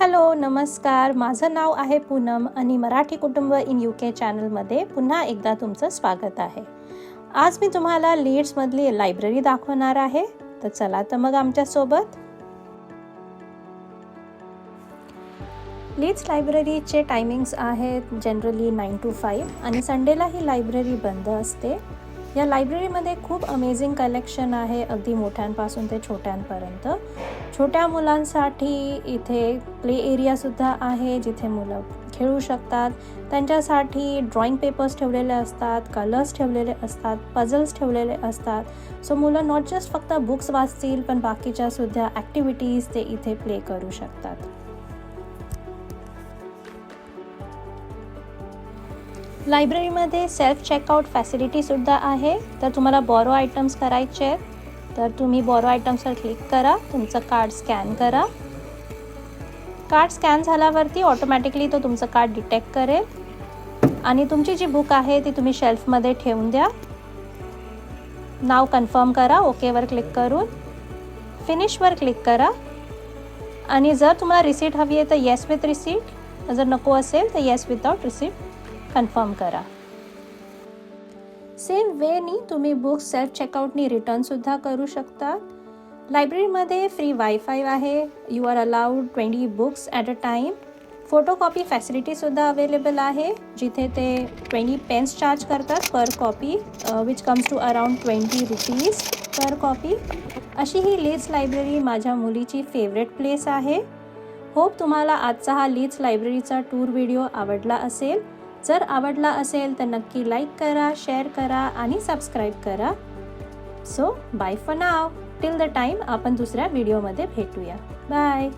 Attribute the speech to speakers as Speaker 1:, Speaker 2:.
Speaker 1: Hello नमस्कार. माझं नाव आहे पूनम आणि मराठी कुटुंब इन यू के चॅनलमध्ये पुन्हा एकदा तुमचं स्वागत आहे. आज मी तुम्हाला लीड्समधली लायब्ररी दाखवणार आहे. तर चला तर मग आमच्यासोबत. लीड्स लायब्ररीचे टायमिंग्स आहेत जनरली नाईन टू फाईव्ह आणि संडेला ही लायब्ररी बंद असते. या लायब्ररीमध्ये खूप अमेझिंग कलेक्शन आहे अगदी मोठ्यांपासून ते छोट्यांपर्यंत. छोट्या मुलांसाठी इथे प्ले एरियासुद्धा आहे जिथे मुलं खेळू शकतात. त्यांच्यासाठी ड्रॉइंग पेपर्स ठेवलेले असतात कलर्स ठेवलेले असतात पझल्स ठेवलेले असतात. सो मुलं नॉट जस्ट फक्त बुक्स वाचतील पण बाकीच्या सुद्धा ॲक्टिव्हिटीज ते इथे प्ले करू शकतात. लायब्ररीमध्ये सेल्फ चेकआउट फॅसिलिटीसुद्धा आहे. तर तुम्हाला बॉरो आयटम्स करायचे आहेत. तर तुम्ही बॉरो आयटम्सवर क्लिक करा. तुमचं कार्ड स्कॅन करा. कार्ड स्कॅन झाल्यावरती ऑटोमॅटिकली तो तुमचं कार्ड डिटेक्ट करेल. आणि तुमची जी बुक आहे ती तुम्ही शेल्फमध्ये ठेवून द्या. नाव कन्फर्म करा. ओकेवर क्लिक करून. फिनिशवर क्लिक करा. आणि जर तुम्हाला रिसीट हवी आहे तर येस विथ रिसीट जर नको असेल तर येस विदाउट रिसीट कन्फर्म करा. सेम वेनी तुम्ही बुक्स सेल्फ चेकआउटनी रिटर्नसुद्धा करू शकता लायब्ररीमध्ये फ्री वायफाय आहे. You are allowed twenty books at a time photocopy फॅसिलिटीसुद्धा available आहे जिथे ते ट्वेंटी पेन्स चार्ज करतात per copy which comes to around twenty rupees per copy अशी ही लीड्स लायब्ररी माझ्या मुलीची फेवरेट प्लेस आहे. होप तुम्हाला आजचा हा लीड्स लायब्ररीचा टूर व्हिडिओ आवडला असेल. जर आवडला असेल तर नक्की लाईक करा शेअर करा आणि सबस्क्राईब करा. So bye for now till the time आपण दुसऱ्या व्हिडिओमध्ये भेटूया. बाय